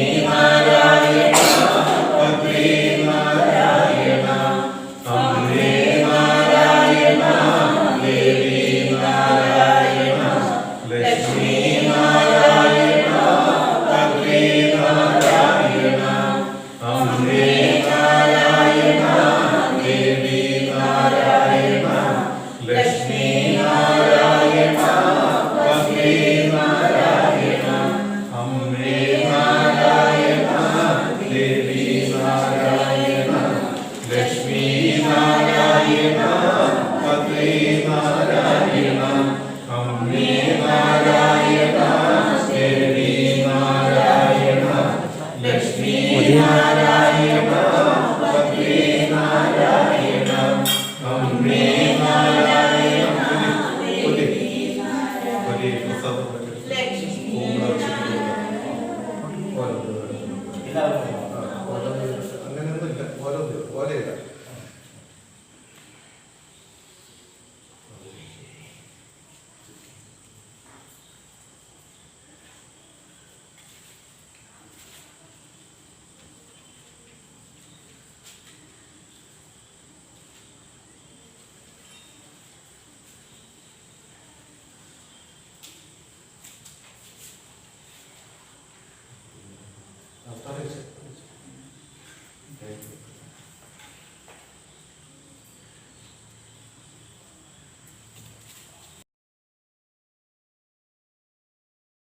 Amen. അങ്ങനെയൊന്നുമില്ല 我这个